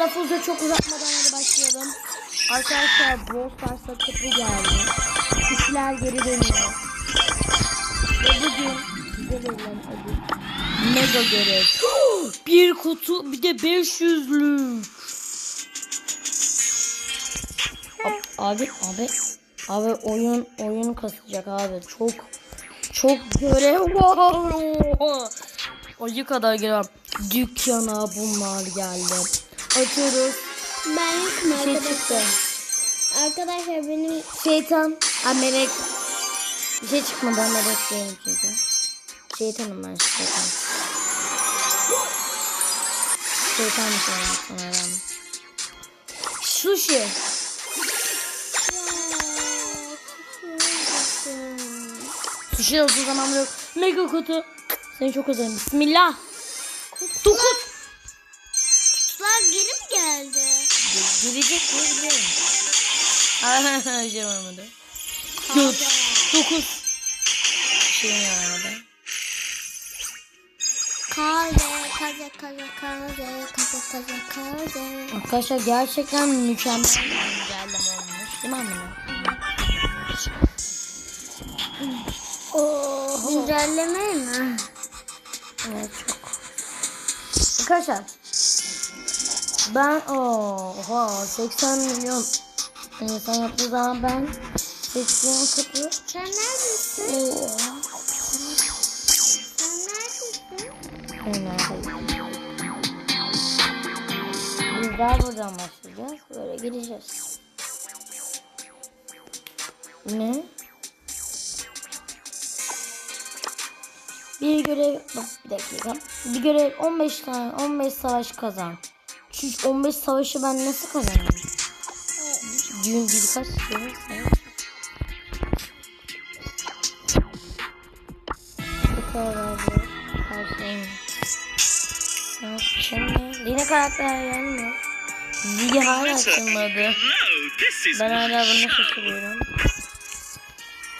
lafı uza çok uzatmadan hadi başlayalım. Arkadaşlar Brawl Stars'a kapı geldi. Kişiler geri dönüyor. Ve bugün bize verilen ödül. Mega görev. bir kutu bir de 500'lük. Ab- Abi abi abi oyun oyun kasacak abi çok çok görev var. Ayı kadar görev. Dükkana bunlar geldi. Açıyoruz. Ben yokum şey arkadaşlar. çıktı. Arkadaşlar benim Şeytan. Ha melek. Bir şey çıkmadı melek değilim çünkü. Şeytanım ben şeytan. Şeytan bir şey herhalde. Sushi. Sushi uzun zamandır yok. Mega kutu. Seni çok özledim. Bismillah. Dokuz. Gelecek diye biliyorum. Şey olmadı. Dört. Dokuz. Şey yani. Kaze, kaze, kaze, kaze, kaze, kaze, kaze. Arkadaşlar gerçekten mükemmel bir güncelleme olmuş. Değil mi anne? Oh. Güncelleme mi? Evet çok. Arkadaşlar. Ben oha 80 milyon insan yaptığı zaman ben seçtiğim kutu Sen neredesin? oha. Sen neredesin? Neredeyim? Biz daha buradan başlayacağız. Böyle gideceğiz. Ne? Bir görev bak bir dakika. Bir görev 15 tane 15 savaş kazan. Çünkü 15 savaşı ben nasıl kazanırım? Gün birkaç savaş. Bu kadar bu. Her Şimdi yine karakter gelmiyor. Zili hala açılmadı. Ben hala bunu şaşırıyorum.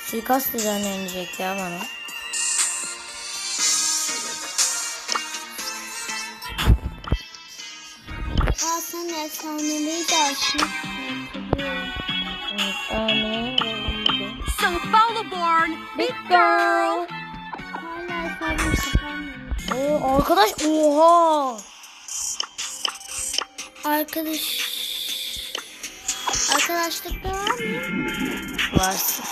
Suikast düzenlenecek ya bana. Efsanevi de. Evet, Amin. So Bowlerborn, Big girl. Hala. Oo, arkadaş oha. Arkadaş... Arkadaşlıkta var mı? Varsın.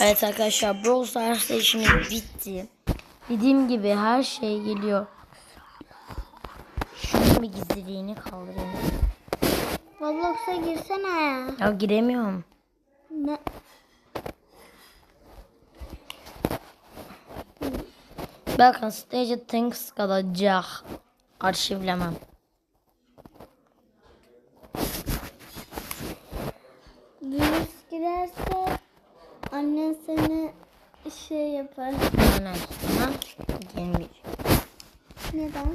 Evet arkadaşlar Brawl Stars işimiz bitti. Dediğim gibi her şey geliyor. Bir gizliliğini kaldırayım. Roblox'a girsene ya. Ya giremiyorum. Ne? Bakın Stage Things kalacak. Arşivlemem. Virüs girerse annen seni şey yapar. Ondan sonra gelmeyecek. Neden?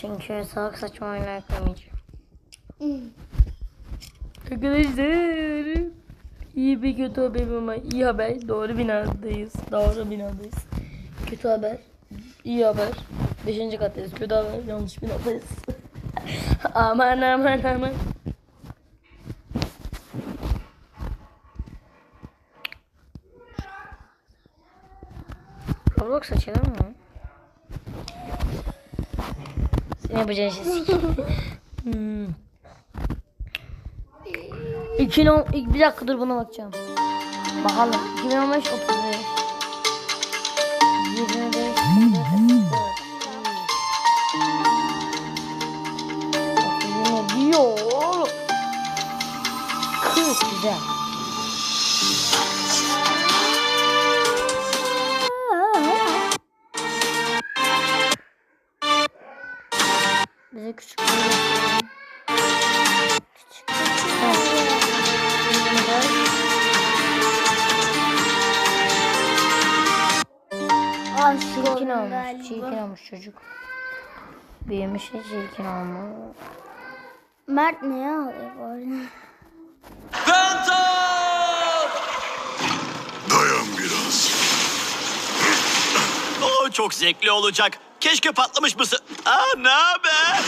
Çünkü salak saçma oyunlar yüklemeyeceğim. Hmm. Arkadaşlar. İyi bir kötü haberim ama iyi haber. Doğru binadayız. Doğru binadayız. Kötü haber. iyi haber. Beşinci kattayız. Kötü haber. Yanlış binadayız. aman aman aman. Roblox açalım mı? Sen yapacağın şey sikeyim. hmm. 2010 ilk bir dakika dur buna bakacağım. Bakalım. 2015 35. 25 34 ne diyor? 40 güzel. Bize küçük bir gösterelim. Küçük. Evet. Aşk Çirkin olmuş. Çirkin olmuş çocuk. Büyümüş de çirkin olmuş. Mert ne alıyor bu arada? Dayan biraz. Oo, çok zevkli olacak. Keşke patlamış mısın? Aa, ne haber?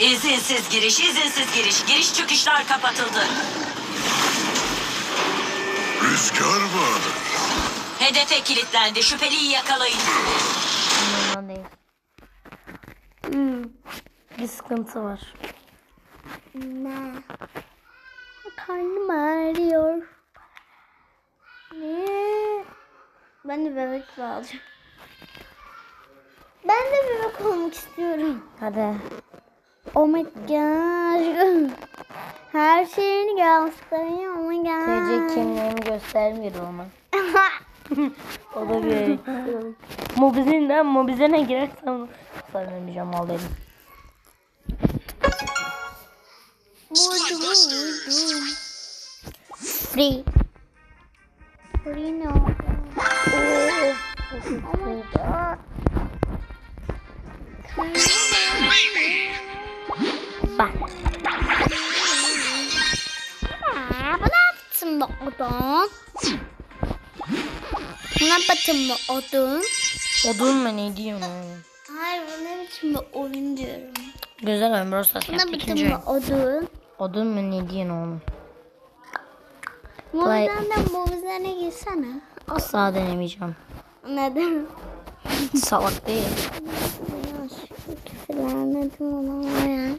İzinsiz giriş, izinsiz giriş. Giriş çıkışlar kapatıldı. Rüzgar var. Hedefe kilitlendi. Şüpheliyi yakalayın. Bundan değil. Hmm, bir sıkıntı var. Ne? Karnım ağrıyor. Ne? Ben de bebek alacağım. Ben de bebek olmak istiyorum. Hadi. Oh my gosh. Her şeyini gösteriyor. Oh my gosh. kimliğimi göstermiyor ama. O da bir Mobizinden mobizene girersem sarılmayacağım al dedim. Vurdum vurdum. Free. Free no. Oh my god. Bak. Aa, bu ne yaptın bu odun? Ne yaptın bu odun? Odun mu ne diyorsun oğlum? Hayır bu ne biçim bir oyun diyorum. Güzel oyun Brawl Stars Bu ne biçim bir odun? Odun mu ne diyorsun oğlum? De bu üzerine girsene. Asla denemeyeceğim. Neden? Salak değil. Küfürlenmedim ona ya.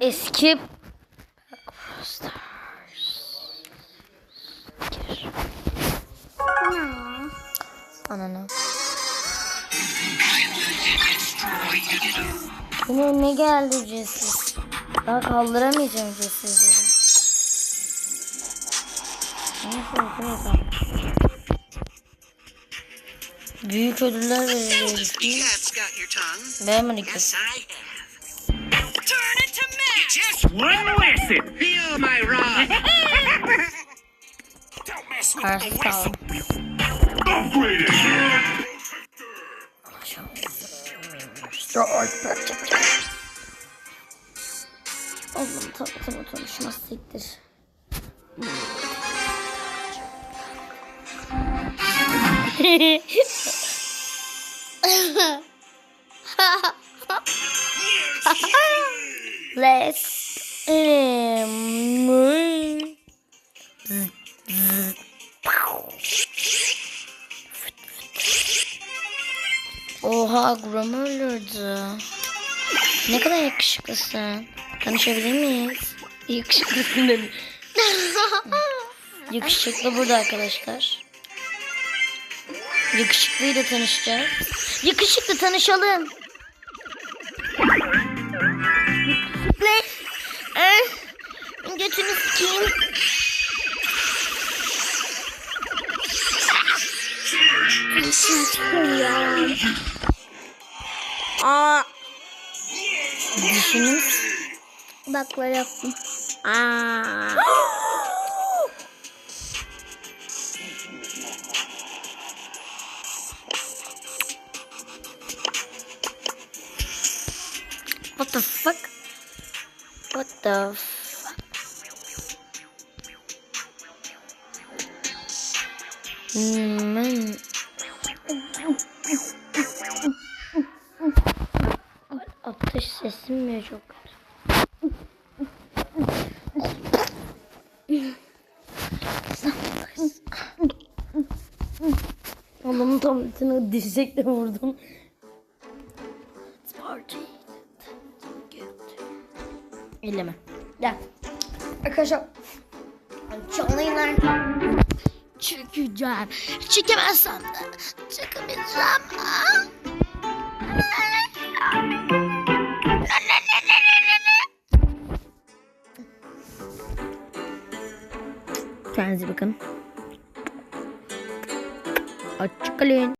Eski? Ananı. Yine ne geldi ücretsiz? Daha kaldıramayacağım ücretsizleri. Neyse neyse. Büyük ödüller tongue. Beğenmedik. Sağ Upgraded. Oğlum tamam tamam şuna siktir. Let's um, Oha Grom öldürdü. Ne kadar yakışıklısın. Tanışabilir miyiz? Yakışıklısın dedi. Yakışıklı burada arkadaşlar. Yakışıklıyla tanışacağız. Yakışıklı tanışalım. Yakışıklı. Eh, Götünü sikeyim. Aa. Düşünün. Bak böyle yaptım. Aa. What the fuck? What the fuck? Hmm. Atış sesim mi çok? Oğlum tam içine dirsekle vurdum. Elleme. Gel. Arkadaşlar. Canlı yayınlar. Çekeceğim. Çekemezsem de çekemeyeceğim. Kendinize bakın. Hoşçakalın.